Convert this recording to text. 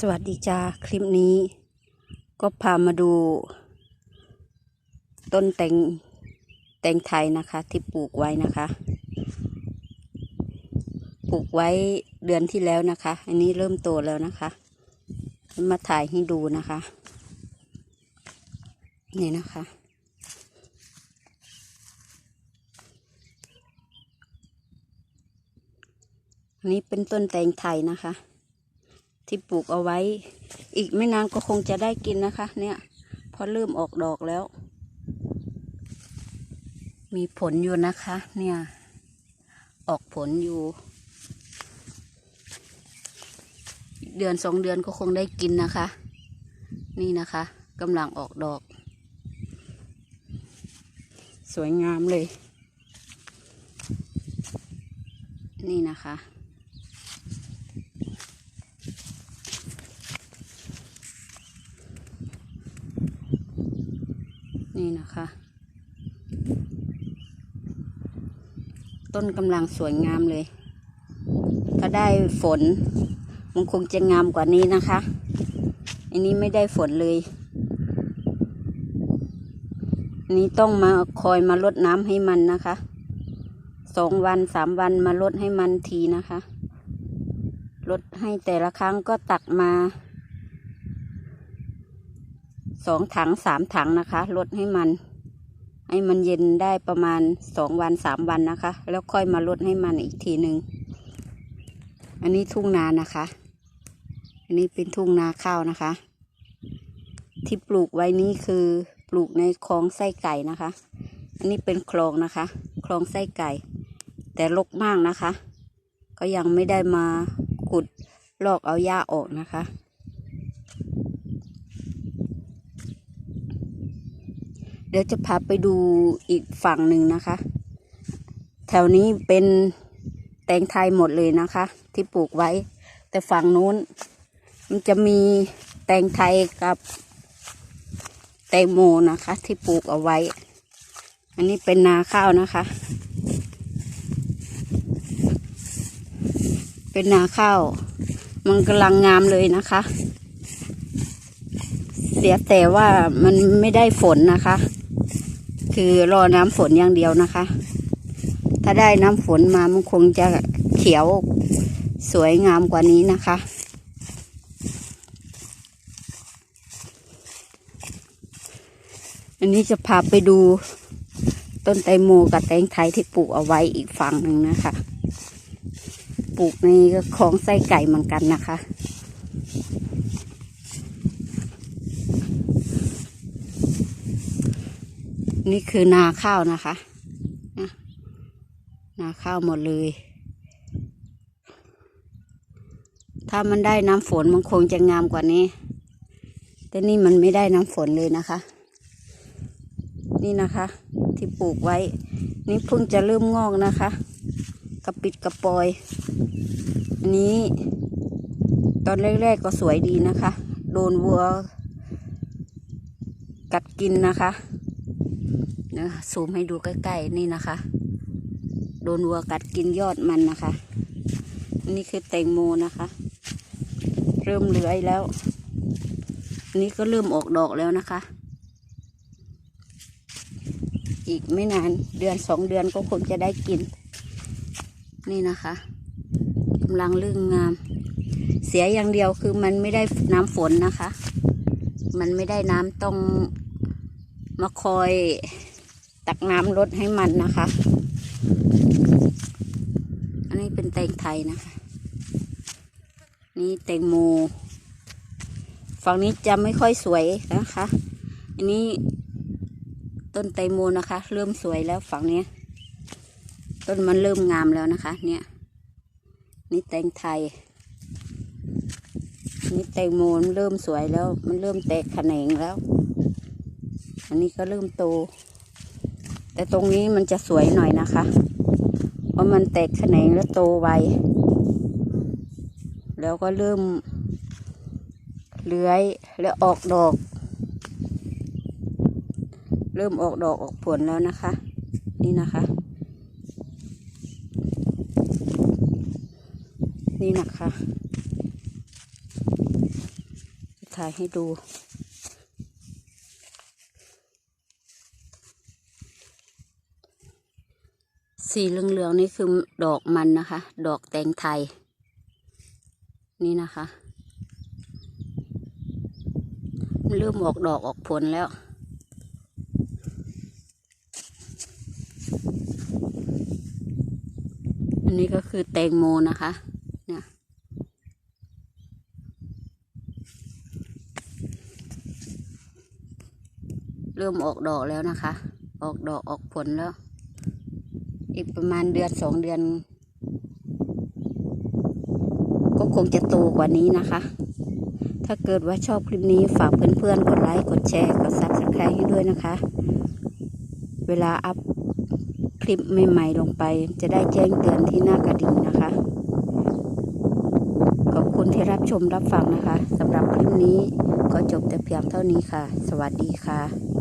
สวัสดีจ้าคลิปนี้ ก็พามาดู ต้นแตงแตงไทยนะคะ ที่ปลูกไว้นะคะ ปลูกไว้เดือนที่แล้วนะคะ อันนี้เริ่มโตแล้วนะคะ มาถ่ายให้ดูนะคะนี่นะคะ อันนี้เป็นต้นแตงไทยนะคะ ที่ปลูกเอาไว้ อีกไม่นานก็คงจะได้กินนะคะ เนี่ยพอเริ่มออกดอกแล้ว มีผลอยู่นะคะ เนี่ย ออกผลอยู่ เดือนสองเดือนก็คงได้กินนะคะ นี่นะคะกำลังออกดอก สวยงามเลย นี่นะคะ นี่นะคะ ต้นกำลังสวยงามเลย ถ้าได้ฝน มันคงจะงามกว่านี้นะคะ อันนี้ไม่ได้ฝนเลย อันนี้ต้องมาคอยมาลดน้ำให้มันนะคะสองวันสามวันมาลดให้มันทีนะคะลดให้แต่ละครั้งก็ตักมา สองถังสามถังนะคะ ลดให้มัน ให้มันเย็นได้ประมาณสองวันสามวันนะคะ แล้วค่อยมาลดให้มันอีกทีหนึ่งอันนี้ทุ่งนานะคะ อันนี้เป็นทุ่งนาข้าวนะคะ ที่ปลูกไว้นี้คือปลูกในคลองไส้ไก่นะคะ อันนี้เป็นคลองนะคะ คลองไส้ไก่ แต่รกมากนะคะ ก็ยังไม่ได้มาขุดลอกเอาหญ้าออกนะคะ เดี๋ยวจะพาไปดูอีกฝั่งหนึ่งนะคะ แถวนี้เป็นแตงไทยหมดเลยนะคะ ที่ปลูกไว้ แต่ฝั่งนู้น มันจะมีแตงไทยกับแตงโมนะคะ ที่ปลูกเอาไว้ อันนี้เป็นนาข้าวนะคะ เป็นนาข้าว มันกำลังงามเลยนะคะ เสียแต่ว่ามันไม่ได้ฝนนะคะ คือรอน้ำฝนอย่างเดียวนะคะ ถ้าได้น้ำฝนมามันคงจะเขียวสวยงามกว่านี้นะคะ อันนี้จะพาไปดูต้นแตโมกับแตงไทยที่ปลูกเอาไว้อีกฝั่งหนึ่งนะคะ ปลูกในคลองไส้ไก่เหมือนกันนะคะ นี่คือนาข้าวนะคะนาข้าวหมดเลย ถ้ามันได้น้ำฝนมันคงจะงามกว่านี้ แต่นี่มันไม่ได้น้ำฝนเลยนะคะ นี่นะคะ ที่ปลูกไว้ นี่เพิ่งจะเริ่มงอกนะคะ กระปิดกระปอยอันนี้ ตอนแรกๆก็สวยดีนะคะ โดนวัวกัดกินนะคะ นะซูมให้ดูใกล้ๆนี่นะคะ โดนวัวกัดกินยอดมันนะคะ นี่คือแตงโมนะคะ เริ่มเลื้อยแล้วนนี้ก็เริ่มออกดอกแล้วนะคะ อีกไม่นานเดือนสองเดือนก็คงจะได้กิน นี่นะคะกำลังเรื่องงาม เสียอย่างเดียวคือมันไม่ได้น้ำฝนนะคะ มันไม่ได้น้ำต้องมาคอย ตักน้ำลดให้มันนะคะ อันนี้เป็นแตงไทยนะคะ นี่แตงโม ฝั่งนี้จะไม่ค่อยสวยนะคะ อันนี้ต้นแตงโมนะคะ เริ่มสวยแล้วฝั่งเนี้ยต้นมันเริ่มงามแล้วนะคะ เนี่ยนี่แตงไทย นี่แตงโมมันเริ่มสวยแล้ว มันเริ่มแตกแขนงแล้ว อันนี้ก็เริ่มโต แต่ตรงนี้มันจะสวยหน่อยนะคะ เพราะมันแตกแขนงแล้วโตไว แล้วก็เริ่มเลื้อยแล้วออกดอก เริ่มออกดอกออกผลแล้วนะคะ นี่นะคะ นี่นะคะถ่ายให้ดู สีเหลืองๆนี่คือดอกมันนะคะ ดอกแตงไทย นี่นะคะเริ่มออกดอกออกผลแล้ว อันนี้ก็คือแตงโมนะคะเนี่ยเริ่มออกดอกแล้วนะคะ ออกดอกออกผลแล้ว อีกประมาณเดือนสองเดือน ก็คงจะโตกว่านี้นะคะ ถ้าเกิดว่าชอบคลิปนี้ฝากเพื่อนๆ กดไลค์ กดแชร์ กดซับสไครต์ให้ด้วยนะคะ เวลาอัพคลิปใหม่ๆลงไป จะได้แจ้งเตือนที่หน้ากระดิ่งนะคะ ขอบคุณที่รับชมรับฟังนะคะสำหรับคลิปนี้ก็จบแต่เพียงเท่านี้ค่ะ สวัสดีค่ะ